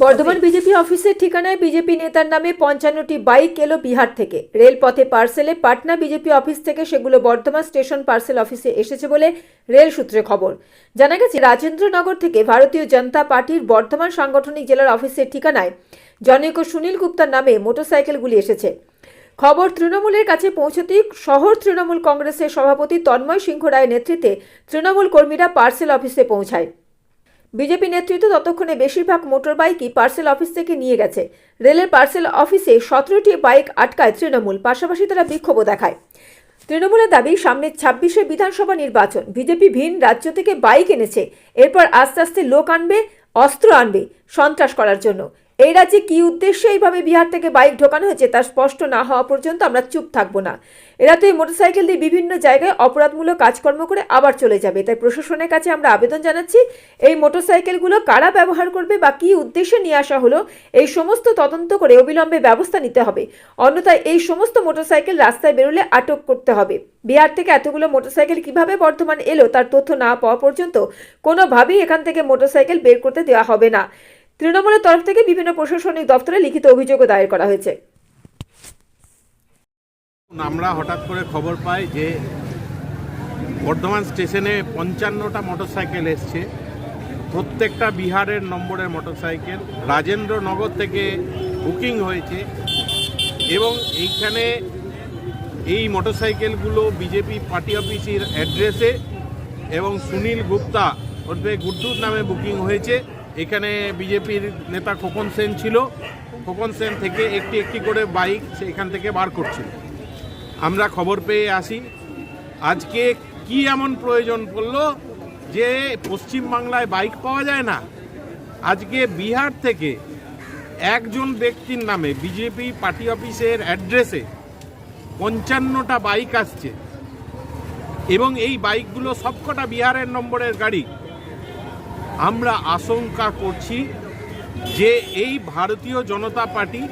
Bardhaman BJP অফিসের ঠিকানায় BJP নেতার নামে পঞ্চান্নটি বাইক এলো বিহার থেকে। রেলপথে পার্সেলে পাটনা বিজেপি অফিস থেকে সেগুলো বর্ধমান স্টেশন পার্সেল অফিসে এসেছে বলে রেল সূত্রে খবর। জানা গেছে, রাজেন্দ্রনগর থেকে ভারতীয় জনতা পার্টির বর্ধমান সাংগঠনিক জেলার অফিসের ঠিকানায় জনৈক সুনীল গুপ্তার নামে মোটরসাইকেলগুলি এসেছে। খবর, তৃণমূলের কাছে পৌঁছতেই শহর তৃণমূল কংগ্রেসের সভাপতি তন্ময় সিংহ রায়ের নেতৃত্বে তৃণমূল কর্মীরা পার্সেল অফিসে পৌঁছায়। বিজেপি নেতৃত্ব ততক্ষণে বেশিরভাগ মোটর বাইকই পার্সেল অফিস থেকে নিয়ে গেছে। রেলের পার্সেল অফিসে সতেরোটি বাইক আটকায় তৃণমূল, পাশাপাশি তারা বিক্ষোভও দেখায়। তৃণমূলের দাবি, সামনে ছাব্বিশে বিধানসভা নির্বাচন। বিজেপি ভিন রাজ্য থেকে বাইক এনেছে। এরপর আস্তে আস্তে লোক আনবে, অস্ত্র আনবে সন্ত্রাস করার জন্য। এই রাজ্যে কী উদ্দেশ্যে এইভাবে বিহার থেকে বাইক ঢোকানো হয়েছে তা স্পষ্ট না হওয়া পর্যন্ত আমরা চুপ থাকব না। এরা তো এই মোটরসাইকেল দিয়ে বিভিন্ন জায়গায় অপরাধমূলক কাজকর্ম করে আবার চলে যাবে। তাই প্রশাসনের কাছে আমরা আবেদন জানাচ্ছি, এই মোটরসাইকেলগুলো কারা ব্যবহার করবে বা কী উদ্দেশ্যে নিয়ে আসা হলো, এই সমস্ত তদন্ত করে অবিলম্বে ব্যবস্থা নিতে হবে। অন্যথায় এই সমস্ত মোটরসাইকেল রাস্তায় বেরোলে আটক করতে হবে। বিহার থেকে এতগুলো মোটরসাইকেল কীভাবে বর্ধমান এলো তার তথ্য না পাওয়া পর্যন্ত কোনোভাবেই এখান থেকে মোটরসাইকেল বের করতে দেওয়া হবে না। তৃণমূলের তরফ থেকে বিভিন্ন প্রশাসনিক দপ্তরে লিখিত অভিযোগও দায়ের করা হয়েছে। আমরা হঠাৎ করে খবর পাই যে বর্ধমান স্টেশনে পঞ্চান্নটা মোটরসাইকেল এসছে। প্রত্যেকটা বিহারের নম্বরের মোটরসাইকেল। রাজেন্দ্রনগর থেকে বুকিং হয়েছে এবং এইখানে এই মোটরসাইকেলগুলো বিজেপি পার্টি অফিসের অ্যাড্রেসে এবং সুনীল গুপ্তা ওরফে গুড্ডুর নামে বুকিং হয়েছে। এখানে বিজেপির নেতা খোকন সেন ছিল। খোকন সেন থেকে একটি একটি করে বাইক সে এখান থেকে বার করছিল। আমরা খবর পেয়ে আসি। আজকে কি এমন প্রয়োজন পড়ল যে পশ্চিম বাংলায় বাইক পাওয়া যায় না? আজকে বিহার থেকে একজন ব্যক্তির নামে বিজেপি পার্টি অফিসের অ্যাড্রেসে পঞ্চান্নটা বাইক আসছে। এবং এই বাইকগুলো সবকটা বিহারের নম্বরের গাড়ি। আমরা আশঙ্কা করছি যে এই ভারতীয় জনতা পার্টি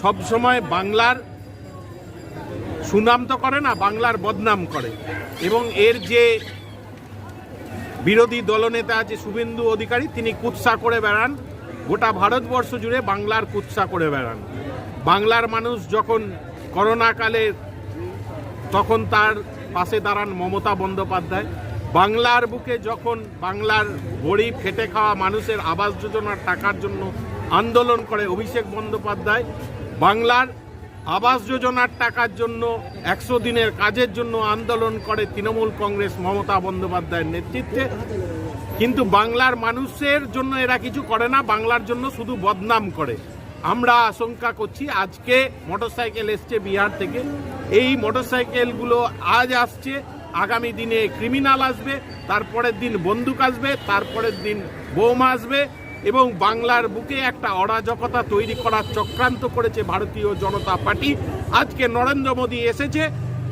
সবসময় বাংলার সুনাম তো করে না, বাংলার বদনাম করে। এবং এর যে বিরোধী দলনেতা আছে শুভেন্দু অধিকারী, তিনি কুৎসা করে বেড়ান। গোটা ভারতবর্ষ জুড়ে বাংলার কুৎসা করে বেড়ান। বাংলার মানুষ যখন করোনাকালে, তখন তার পাশে দাঁড়ান মমতা বন্দ্যোপাধ্যায়। বাংলার বুকে যখন বাংলার গরিব খেটে খাওয়া মানুষের আবাস যোজনার টাকার জন্য আন্দোলন করে অভিষেক বন্দ্যোপাধ্যায়, বাংলার আবাস যোজনার টাকার জন্য একশো দিনের কাজের জন্য আন্দোলন করে তৃণমূল কংগ্রেস মমতা বন্দ্যোপাধ্যায়ের নেতৃত্বে। কিন্তু বাংলার মানুষের জন্য এরা কিছু করে না, বাংলার জন্য শুধু বদনাম করে। আমরা আশঙ্কা করছি আজকে মোটরসাইকেল এসছে বিহার থেকে। এই মোটরসাইকেলগুলো আজ আসছে। আগামী দিনে ক্রিমিনাল আসবে তারপরের দিন বন্দুক আসবে তারপরের দিন বোমা আসবে এবং বাংলার বুকে একটা অরাজকতা তৈরি করার চক্রান্ত করেছে ভারতীয় জনতা পার্টি। আজকে নরেন্দ্র মোদী এসেছে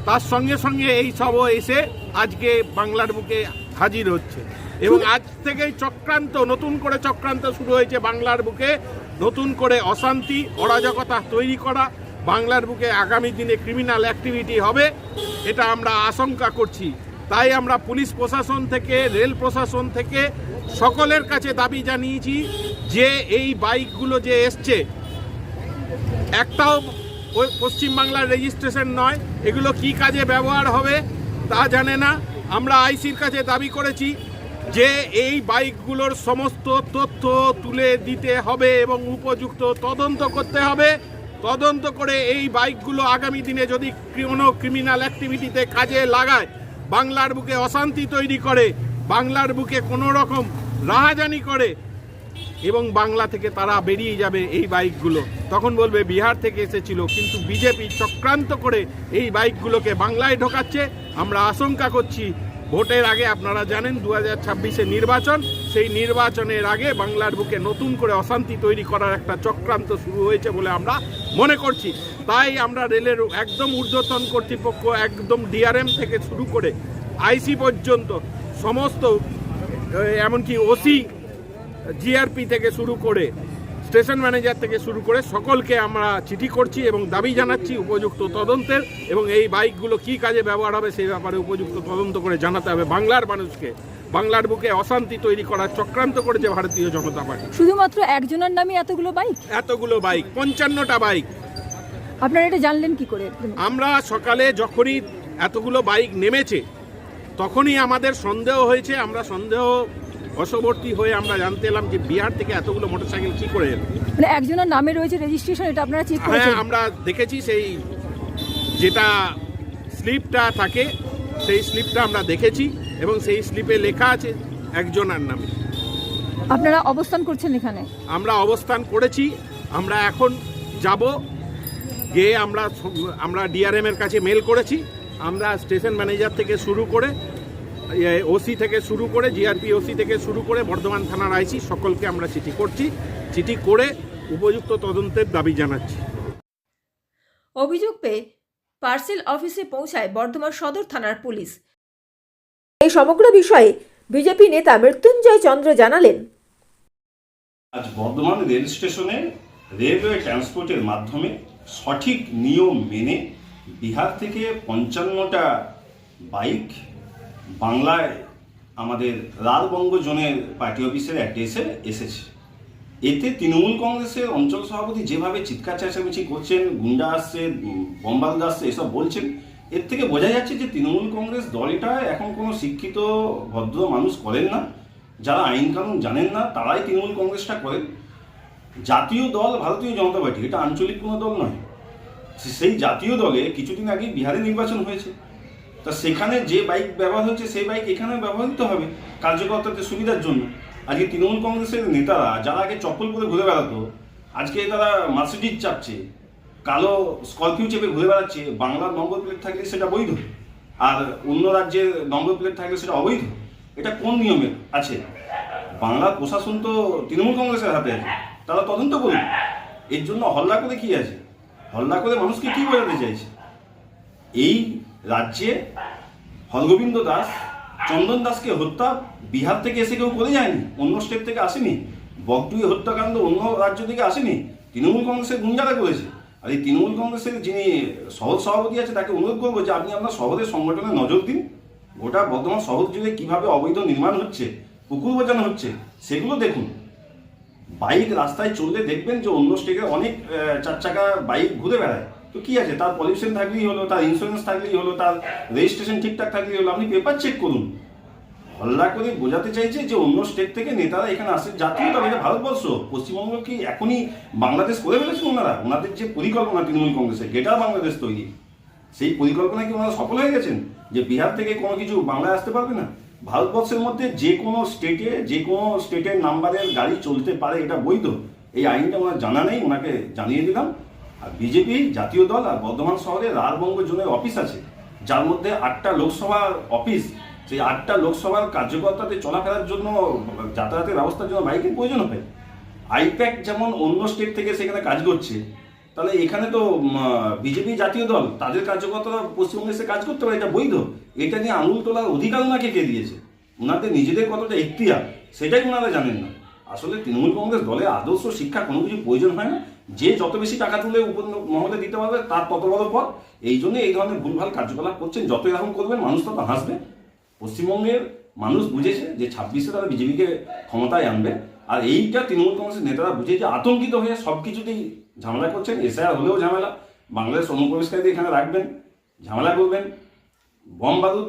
তার সঙ্গে সঙ্গে এই সবও এসে আজকে বাংলার বুকে হাজির হচ্ছে। এবং আজ থেকেই চক্রান্ত নতুন করে চক্রান্ত শুরু হয়েছে বাংলার বুকে নতুন করে অশান্তি অরাজকতা তৈরি করা বাংলার বুকে আগামী দিনে ক্রিমিনাল অ্যাক্টিভিটি হবে, এটা আমরা আশঙ্কা করছি। তাই আমরা পুলিশ প্রশাসন থেকে, রেল প্রশাসন থেকে সকলের কাছে দাবি জানিয়েছি যে এই বাইকগুলো যে এসছে, একটাও পশ্চিমবাংলার রেজিস্ট্রেশন নয়, এগুলো কি কাজে ব্যবহার হবে তা জানে না। আমরা আইসির কাছে দাবি করেছি যে এই বাইকগুলোর সমস্ত তথ্য তুলে দিতে হবে এবং উপযুক্ত তদন্ত করতে হবে। তদন্ত করে এই বাইকগুলো আগামী দিনে যদি কোনো ক্রিমিনাল অ্যাক্টিভিটিতে কাজে লাগায়, বাংলার বুকে অশান্তি তৈরি করে, বাংলার বুকে কোনো রকম রাহাজানি করে, এবং বাংলা থেকে তারা বেরিয়ে যাবে এই বাইকগুলো। তখন বলবে, বিহার থেকে এসেছিল, কিন্তু বিজেপি চক্রান্ত করে এই বাইকগুলোকে বাংলায় ঢোকাচ্ছে। আমরা আশঙ্কা করছি ভোটের আগে আপনারা জানেন দু হাজার নির্বাচন। সেই নির্বাচনের আগে বাংলার বুকে নতুন করে অশান্তি তৈরি করার একটা চক্রান্ত শুরু হয়েছে বলে আমরা মনে করছি। তাই আমরা রেলের একদম ঊর্ধ্বতন কর্তৃপক্ষ, একদম ডিআরএম থেকে শুরু করে আইসি পর্যন্ত সমস্ত, এমনকি ওসি, জিআরপি থেকে শুরু করে স্টেশন ম্যানেজার থেকে শুরু করে সকলকে আমরা চিঠি করছি এবং দাবি জানাচ্ছি উপযুক্ত তদন্তের এবং এই বাইকগুলো কি কাজে ব্যবহার হবে সেই ব্যাপারে উপযুক্ত তদন্ত করে জানাতে হবে বাংলার মানুষকে। বাংলার বুকে অশান্তি তৈরি করার চক্রান্ত করেছে ভারতীয় জনতা পার্টি। শুধুমাত্র একজনের নামে এতগুলো বাইক? এতগুলো বাইক পঞ্চান্নটা বাইক। আপনারা এটা জানলেন কি করে? আমরা সকালে যখনই এতগুলো বাইক নেমেছে তখনই আমাদের সন্দেহ হয়েছে আমরা সন্দেহ বশবর্তী হয়ে আমরা জানতে এলাম যে বিহার থেকে এতগুলো মোটরসাইকেল কি করে এলো। মানে একজনের নামে রয়েছে রেজিস্ট্রেশন এটা আপনারা চেক করেছেন? হ্যাঁ আমরা দেখেছি সেই যেটা স্লিপটা থাকে সেই স্লিপটা আমরা দেখেছি এবং সেই স্লিপে লেখা আছে একজনের নামে। আপনারা অবস্থান করছেন এখানে? আমরা অবস্থান করেছি আমরা এখন যাব গিয়ে আমরা আমরা ডিআরএম এর কাছে মেল করেছি আমরা স্টেশন ম্যানেজার থেকে শুরু করে ওসি থেকে শুরু করে জিআরপি ওসি থেকে শুরু করে বর্ধমান থানার আইসি সকলকে আমরা চিঠি করছি। চিঠি করে উপযুক্ত তদন্তের দাবি জানাচ্ছি। অভিযোগ পেয়ে পার্সেল অফিসে পৌঁছায় বর্ধমান সদর থানার পুলিশ। এই সমগ্র বিষয়ে বিজেপি নেতা মৃত্যুঞ্জয় চন্দ্র জানালেন। আজ বর্ধমান রেল স্টেশনে রেলওয়ে ট্রান্সপোর্টের মাধ্যমে সঠিক নিয়ম মেনে বিহার থেকে পঞ্চান্নটা বাইক বাংলায় আমাদের লালবঙ্গ জোনের পার্টি অফিসের অ্যাড্রেসে এসেছে। এতে তৃণমূল কংগ্রেসের অঞ্চল সভাপতি যেভাবে চিৎকার চেঁচামেচি করছেন, গুন্ডা আসছে বম্বালদ আসছে, এসব বলছেন, এর থেকে বোঝা যাচ্ছে যে তৃণমূল কংগ্রেস দলটা এখন কোনো শিক্ষিত, ভদ্র মানুষ করেন না, যারা আইন কানুন জানেন না, তারাই তৃণমূল কংগ্রেসটা করেন। জাতীয় দল ভারতীয় জনতা পার্টি, এটা আঞ্চলিক কোনো দল নয়। সেই জাতীয় দলে কিছুদিন আগে বিহারে নির্বাচন হয়েছে। তা সেখানে যে বাইক ব্যবহার হচ্ছে, সেই বাইক এখানে ব্যবহৃত হবে কার্যকর্তাদের সুবিধার জন্য। আজকে তৃণমূল কংগ্রেসের নেতারা যারা আগে চপ্পল পরে ঘুরে বেড়াতো, আজকে তারা মার্সিডিজ চাপছে, কালো স্করপিও চেপে ঘুরে বেড়াচ্ছে, বাংলার নম্বর প্লেট থাকলে সেটা বৈধ আর অন্য রাজ্যের নম্বর প্লেট থাকলে সেটা অবৈধ। এটা কোন নিয়মে আছে? বাংলার প্রশাসন তো তৃণমূল কংগ্রেসের হাতে আছে, তারা তদন্ত করুন এর জন্য হল্লা করে কি আছে? হল্লা করে মানুষকে কি বোঝাতে চাইছে? এই রাজ্যে হরগোবিন্দ দাস, চন্দন দাসকে হত্যা, বিহার থেকে এসে কেউ করে যায়নি, অন্য স্টেট থেকে আসেনি, বগটুই হত্যাকাণ্ড অন্য রাজ্য থেকে আসেনি, তৃণমূল কংগ্রেসের গুঞ্জারা করেছে। আর এই তৃণমূল কংগ্রেসের যিনি শহর সভাপতি আছে, তাকে অনুরোধ করব যে আপনি আপনার শহরের সংগঠনে নজর দিন। গোটা বর্ধমান শহর জুড়ে কীভাবে অবৈধ নির্মাণ হচ্ছে, পুকুর বোঝানো হচ্ছে, সেগুলো দেখুন। বাইক রাস্তায় চললে দেখবেন যে অন্য স্টেটে অনেক চার চাকা বাইক ঘুরে বেড়ায়। তো কি আছে? তার পলিউশন থাকলেই হলো, তার ইন্স্যুরেন্স থাকলেই হলো, তার রেজিস্ট্রেশন ঠিকঠাক থাকলেই হলো, আপনি পেপার চেক করুন। হল্লা করে বোঝাতে চাইছে যে অন্য স্টেট থেকে নেতারা এখানে আসে, জাতীয় এটা ভারতবর্ষ। পশ্চিমবঙ্গ কি এখনই বাংলাদেশ করে ফেলেছেন ওনারা? ওনাদের যে পরিকল্পনা তৃণমূল কংগ্রেসের গেটার বাংলাদেশ তৈরি। সেই পরিকল্পনায় কি ওনারা সফল হয়ে গেছেন? যে বিহার থেকে কোনো কিছু বাংলায় আসতে পারবে না? ভারতবর্ষের মধ্যে যে কোনো স্টেটে যে কোনো স্টেটের নাম্বারের গাড়ি চলতে পারে, এটা বৈধ। এই আইনটা ওনার জানা নেই, ওনাকে জানিয়ে দিলাম। আর বিজেপি জাতীয় দল আর বর্ধমান শহরে লালবঙ্গ জোনের অফিস আছে। যার মধ্যে আটটা লোকসভার অফিস, সেই আটটা লোকসভার কার্যকর্তাদের চলাফেরার জন্য, যাতায়াতের ব্যবস্থার জন্য বাইকের প্রয়োজন হয় আইপ্যাক যেমন অন্য স্টেট থেকে সেখানে কাজ করছে, তাহলে এখানে তো বিজেপি জাতীয় দল, তাদের কার্যকর্তারা পশ্চিমবঙ্গে এসে কাজ করতে পারে, এটা বৈধ। এটা নিয়ে আঙুল তোলার অধিকার ওনাকে কে দিয়েছে? ওনাদের নিজেদের কতটা এখতিয়ার, সেটাই ওনারা জানেন না। আসলে তৃণমূল কংগ্রেস দলের আদর্শ শিক্ষা কোনো কিছু প্রয়োজন হয় না যে যত বেশি টাকা তুলে মহলে দিতে পারবে, তার তত বড় পথ। এই জন্য এই ধরনের ভুলভাল কার্যকলাপ করছেন। যত এরকম করবেন, মানুষ তত হাসবে। পশ্চিমবঙ্গের মানুষ বুঝেছে যে ছাব্বিশে তারা বিজেপিকে ক্ষমতায় আনবে। আর এইটা তৃণমূল কংগ্রেসের নেতারা বুঝে যে আতঙ্কিত হয়ে সব কিছুতেই ঝামেলা করছেন। এসআইআর হলেও ঝামেলা। বাংলাদেশ অনুপ্রবেশকারীদের এখানে রাখবেন, ঝামেলা করবেন। বম বারুদ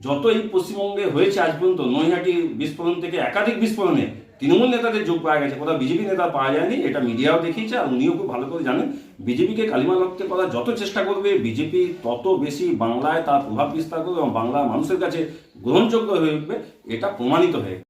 যত এই পশ্চিমবঙ্গে হয়েছে আজ পর্যন্ত নৈহাটি বিস্ফোরণ থেকে একাধিক বিস্ফোরণে তৃণমূল নেতাদের যোগ পাওয়া গেছে কোথাও বিজেপি নেতা পাওয়া যায়নি, এটা মিডিয়াও দেখিয়েছে, আর উনিও খুব ভালো করে জানেন বিজেপিকে কালিমা লক্ষ্য করার যত চেষ্টা করবে, বিজেপি তত বেশি বাংলায় তার প্রভাব বিস্তার করবে এবং বাংলার মানুষের কাছে গ্রহণযোগ্য হয়ে উঠবে, এটা প্রমাণিত হয়ে।